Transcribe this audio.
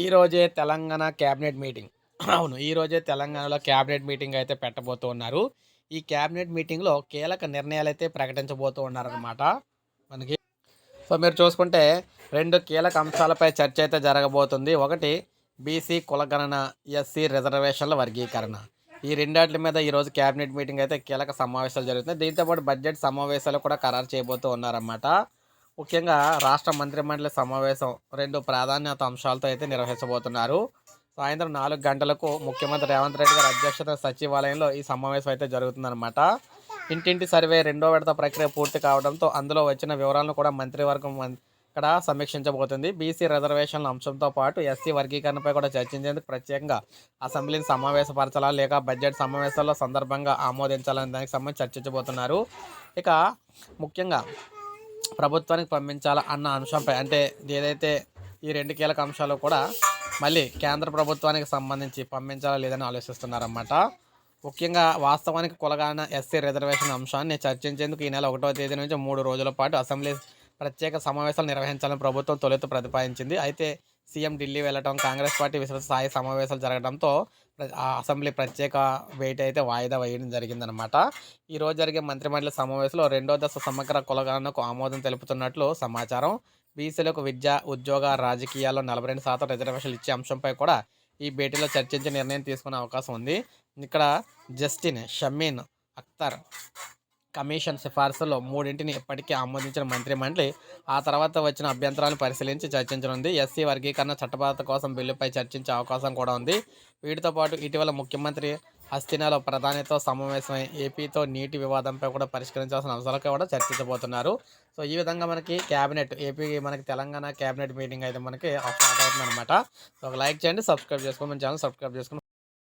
ఈ రోజే Telangana cabinet meeting. అవును ఈరోజే తెలంగాణలో క్యాబినెట్ మీటింగ్ అయితే పెట్టబోతూ ఉన్నారు. ఈ క్యాబినెట్ మీటింగ్లో కీలక నిర్ణయాలు అయితే ప్రకటించబోతూ ఉన్నారనమాట మనకి సో మీరు చూసుకుంటే రెండు కీలక అంశాలపై చర్చ అయితే జరగబోతుంది. ఒకటి బీసీ కులగణన ఎస్సీ రిజర్వేషన్ల వర్గీకరణ. ఈ రెండాటి మీద ఈరోజు క్యాబినెట్ మీటింగ్ అయితే కీలక సమావేశాలు జరుగుతున్నాయి. దీంతోపాటు బడ్జెట్ సమావేశాలు కూడా ఖరారు చేయబోతూ ఉన్నారన్నమాట. ముఖ్యంగా రాష్ట్ర మంత్రిమండలి సమావేశం రెండు ప్రాధాన్యత అంశాలతో అయితే నిర్వహించబోతున్నారు. సాయంత్రం నాలుగు గంటలకు ముఖ్యమంత్రి రేవంత్ రెడ్డి గారి అధ్యక్షత సచివాలయంలో ఈ సమావేశం అయితే జరుగుతుందన్నమాట. ఇంటింటి సర్వే రెండో విడత ప్రక్రియ పూర్తి కావడంతో అందులో వచ్చిన వివరాలను కూడా మంత్రివర్గం ఇక్కడ సమీక్షించబోతుంది. బీసీ రిజర్వేషన్ల అంశంతో పాటు ఎస్సీ వర్గీకరణపై కూడా చర్చించేందుకు ప్రత్యేకంగా అసెంబ్లీని సమావేశపరచాలా లేక బడ్జెట్ సమావేశాల్లో సందర్భంగా ఆమోదించాలనే దానికి సంబంధించి చర్చించబోతున్నారు. ఇక ముఖ్యంగా ప్రభుత్వానికి పంపించాలా అన్న అంశంపై అంటే ఏదైతే ఈ రెండు కీలక అంశాలు కూడా మళ్ళీ కేంద్ర ప్రభుత్వానికి సంబంధించి పంపించాలా లేదని ఆలోచిస్తున్నారన్నమాట. ముఖ్యంగా వాస్తవానికి కులగాన ఎస్సీ రిజర్వేషన్ అంశాన్ని చర్చించేందుకు ఈ నెల ఒకటో తేదీ నుంచి మూడు రోజుల పాటు అసెంబ్లీ ప్రత్యేక సమావేశాలు నిర్వహించాలని ప్రభుత్వం తొలుత ప్రతిపాదించింది. అయితే సీఎం ఢిల్లీ వెళ్ళటం కాంగ్రెస్ పార్టీ విస్తృత స్థాయి సమావేశాలు జరగడంతో ప్ర- అసెంబ్లీ ప్రత్యేక భేటీ అయితే వాయిదా వేయడం జరిగిందనమాట ఈరోజు జరిగే మంత్రిమండలి సమావేశంలో రెండో దశ సమగ్ర కులగణనకు ఆమోదం తెలుపుతున్నట్లు సమాచారం. బీసీలకు విద్య ఉద్యోగ రాజకీయాల్లో నలభై రెండు శాతం రిజర్వేషన్లు ఇచ్చే అంశంపై కూడా ఈ భేటీలో చర్చించి నిర్ణయం తీసుకునే అవకాశం ఉంది. ఇక్కడ జస్టిన్ షమీన్ అఖ్తర్ కమిషన్ సిఫార్సులో మూడింటిని ఇప్పటికే ఆమోదించిన మంత్రిమండలి ఆ తర్వాత వచ్చిన అభ్యంతరాలను పరిశీలించి చర్చించనుంది. ఎస్సీ వర్గీకరణ చట్టబద్ధత కోసం బిల్లుపై చర్చించే అవకాశం కూడా ఉంది. వీటితో పాటు ఇటీవల ముఖ్యమంత్రి హస్తినాలో ప్రధానితో సమావేశమై ఏపీతో నీటి వివాదంపై కూడా పరిష్కరించాల్సిన అంశాలపై కూడా చర్చించబోతున్నారు. సో ఈ విధంగా మనకి క్యాబినెట్ ఏపీ మనకి తెలంగాణ క్యాబినెట్ మీటింగ్ అయితే మనకి స్టార్ట్ అవుతుంది అనమాట సో ఒక లైక్ చేయండి సబ్స్క్రైబ్ చేసుకోండి మన ఛానల్ సబ్స్క్రైబ్ చేసుకుని